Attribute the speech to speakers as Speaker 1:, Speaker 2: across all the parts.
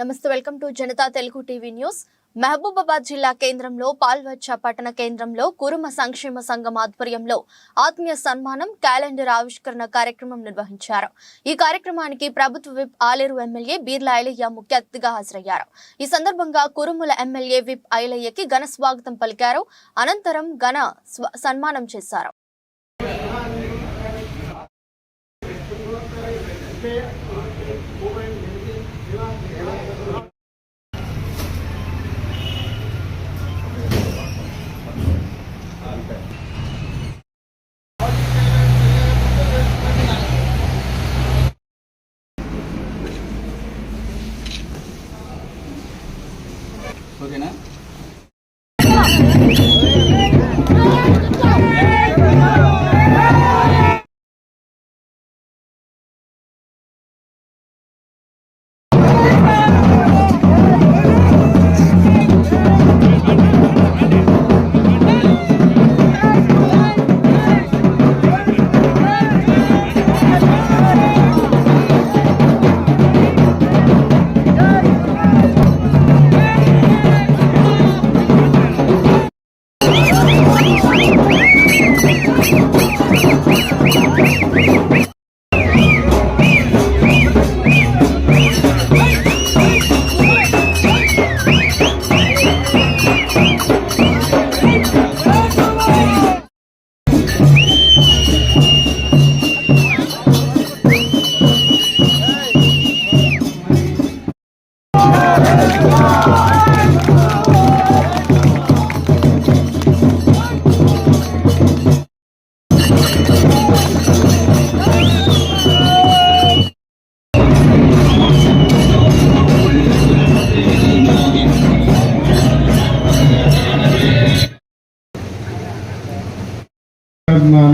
Speaker 1: నమస్తే welcome to Janata Telugu TV news. Mahabubabad జిల్లా కేంద్రంలో పాల్వచ్చ పట్టణ కేంద్రంలో కురుమ సంక్షేమ సంఘం ఆధ్వర్యంలో ఆత్మీయ సన్మానం క్యాలెండర్ ఆవిష్కరణ కార్యక్రమం నిర్వహించారు. ఈ కార్యక్రమానికి ప్రభుత్వ విప్ ఆలేరు ఎమ్మెల్యే బీర్ల ఐలయ్య ముఖ్య అతిథిగా హాజరయ్యారు. ఈ సందర్భంగా కురుముల ఎమ్మెల్యే విప్ ఐలయ్యకి ఘన స్వాగతం పలికారు. అనంతరం ఘన సన్మానం చేశారు.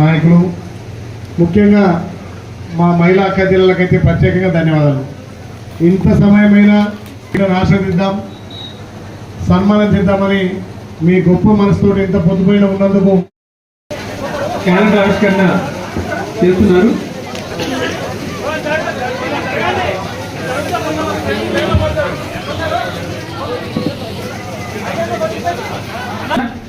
Speaker 2: నాయకులు. ముఖ్యంగా మా మహిళా అక్కచెల్లెలకైతే ప్రత్యేకంగా ధన్యవాదాలు. ఇంత సమయమైనా ఇక్కడ ఆస్వాదిద్దాం సన్మానం చేద్దామని మీ గొప్ప మనసుతో ఇంత పొద్దుపోయిన ఉన్నందుకు
Speaker 3: క్యాలెండర్ ఆవిష్కరణ చేస్తున్నారు.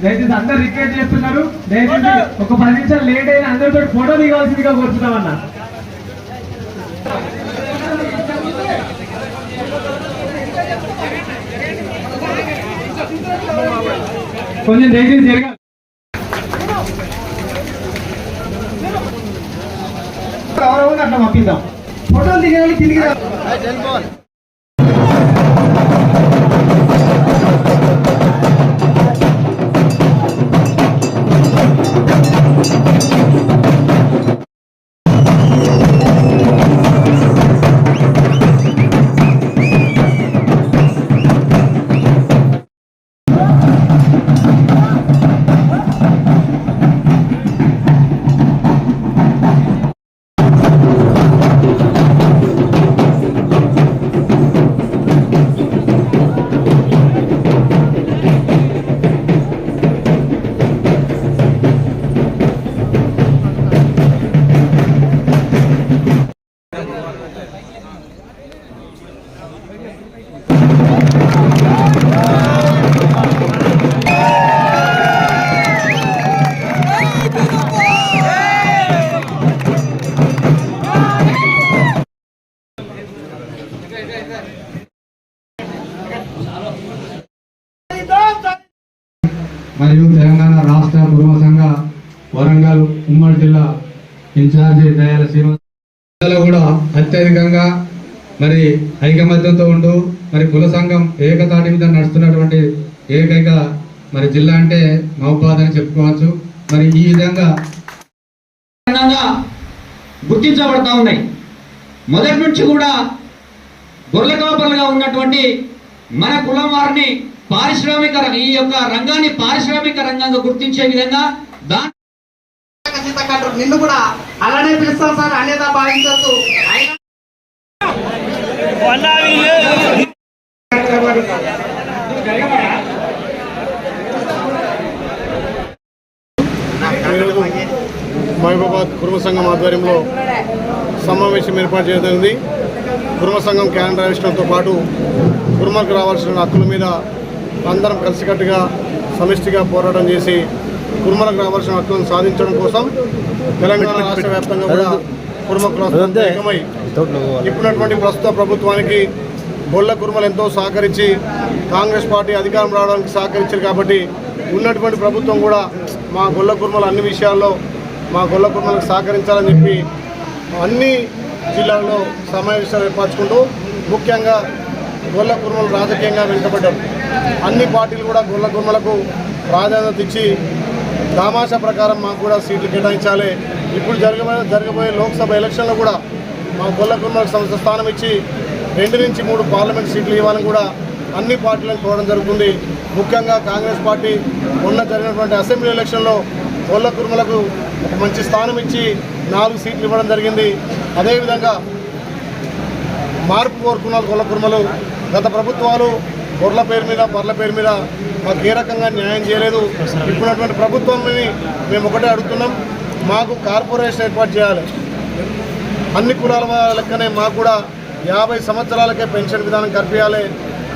Speaker 4: దయచేసి అందరు రిక్వెస్ట్ చేస్తున్నారు. దయచేసి ఒక పది నిమిషాలు లేట్ అయినా అందరితో ఫోటో దిగాల్సిందిగా కోరుతున్నామన్నా కొంచెం దయచేసి జరగాలి. ఎవరెవరు అట్లా పంపిద్దాం. ఫోటోలు దిగాలి కిందికి
Speaker 5: మరియు తెలంగాణ రాష్ట్ర కుటుంబ సంఘ వరంగల్ ఉమ్మడి జిల్లా ఇన్ఛార్జి దయాల శ్రీనివాస్. జిల్లాలో కూడా అత్యధికంగా మరి ఐకమత్యంతో ఉండు మరి కుల సంఘం ఏకతాటి మీద నడుస్తున్నటువంటి ఏకైక మరి జిల్లా అంటే మహబాద్ అని చెప్పుకోవచ్చు. మరి ఈ విధంగా
Speaker 6: గుర్తించబడతా ఉన్నాయి. మొదటి నుంచి కూడా గొర్రె కాపర్లుగా ఉన్నటువంటి మన కులం వారిని పారిశ్రామిక ఈ యొక్క రంగాన్ని పారిశ్రామిక రంగంగా గుర్తించే విధంగా దాని
Speaker 4: నిన్ను కూడా అలానే పిలుస్తాం సార్ అనేదా
Speaker 2: ఈరోజు మహబూబాబాద్ కుటుంబ సంఘం ఆధ్వర్యంలో సమావేశం ఏర్పాటు చేయడం కుర్మ సంఘం క్యాలెండర్ ఆవిష్కరణతో పాటు కుర్మకు రావాల్సిన హక్కుల మీద అందరం కలిసికట్టుగా సమిష్టిగా పోరాటం చేసి కుర్మలకు రావాల్సిన హక్కులను సాధించడం కోసం తెలంగాణ రాష్ట్ర వ్యాప్తంగా కూడా కుర్మ కులస్తులు ఏకమై ఇప్పుడున్నటువంటి ప్రస్తుత ప్రభుత్వానికి గొల్ల కుర్మలు ఎంతో సహకరించి కాంగ్రెస్ పార్టీ అధికారం రావడానికి సహకరించారు కాబట్టి ఉన్నటువంటి ప్రభుత్వం కూడా మా గొల్ల కుర్మలు అన్ని విషయాల్లో మా గొల్ల కుర్మలకు సహకరించాలని చెప్పి అన్ని జిల్లాల్లో సమావేశాలు ఏర్పరచుకుంటూ ముఖ్యంగా గొల్ల కుర్మలు రాజకీయంగా వెనుకబడ్డారు అన్ని పార్టీలు కూడా గొల్ల కుర్మలకు ప్రాధాన్యత ఇచ్చి దామాషా ప్రకారం మాకు కూడా సీట్లు కేటాయించాలి. ఇప్పుడు జరగబోయే జరగబోయే లోక్సభ ఎలక్షన్లో కూడా మా గొల్ల కుర్మలకు సంస్థ స్థానం ఇచ్చి రెండు నుంచి మూడు పార్లమెంట్ సీట్లు ఇవ్వాలని కూడా అన్ని పార్టీలను కోరడం జరుగుతుంది. ముఖ్యంగా కాంగ్రెస్ పార్టీ మొన్న జరిగినటువంటి అసెంబ్లీ ఎలక్షన్లో గొల్ల కుర్మలకు ఒక మంచి స్థానం ఇచ్చి నాలుగు సీట్లు ఇవ్వడం జరిగింది. అదేవిధంగా మార్పు కోరుకున్న గొల్ల కుర్మలు గత ప్రభుత్వాలు గొర్రెల పేరు మీద బర్ల పేరు మీద మాకు ఏ రకంగా న్యాయం చేయలేదు. ఇప్పుడున్నటువంటి ప్రభుత్వాన్ని మేము ఒకటే అడుగుతున్నాం. మాకు కార్పొరేషన్ ఏర్పాటు చేయాలి. అన్ని కులాల లెక్కనే మాకు కూడా యాభై సంవత్సరాలకే పెన్షన్ విధానం కల్పించాలి.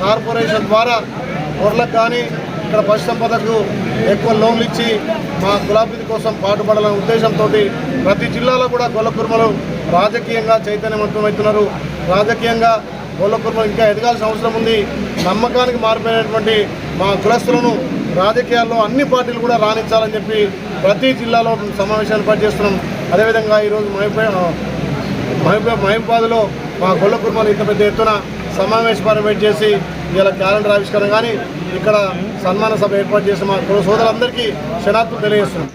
Speaker 2: కార్పొరేషన్ ద్వారా గొర్రెలకు కానీ ఇక్కడ పశు సంపదకు ఎక్కువ లోన్లు ఇచ్చి మా కులాభివృద్ధి కోసం పాటుపడాలనే ఉద్దేశంతో ప్రతి జిల్లాలో కూడా గొల్ల కుర్మలు రాజకీయంగా చైతన్యవంతమవుతున్నారు. రాజకీయంగా గొల్ల కుర్మలు ఇంకా ఎదగాల్సిన అవసరం ఉంది. నమ్మకానికి మారిపోయినటువంటి మా కులస్తులను రాజకీయాల్లో అన్ని పార్టీలు కూడా రాణించాలని చెప్పి ప్రతి జిల్లాలో సమావేశాలు పనిచేస్తున్నాం అదేవిధంగా ఈరోజు మహిపే మహబూబ్ మహబూబాద్లో మా గొల్ల కుర్మలు ఇంత పెద్ద ఎత్తున సమావేశం చేసి ఇలా క్యాలెండర్ ఆవిష్కరణ కానీ ఇక్కడ సన్మాన సభ ఏర్పాటు చేసి మా కుల సోదరులందరికీ క్షణార్థం తెలియజేస్తున్నాం.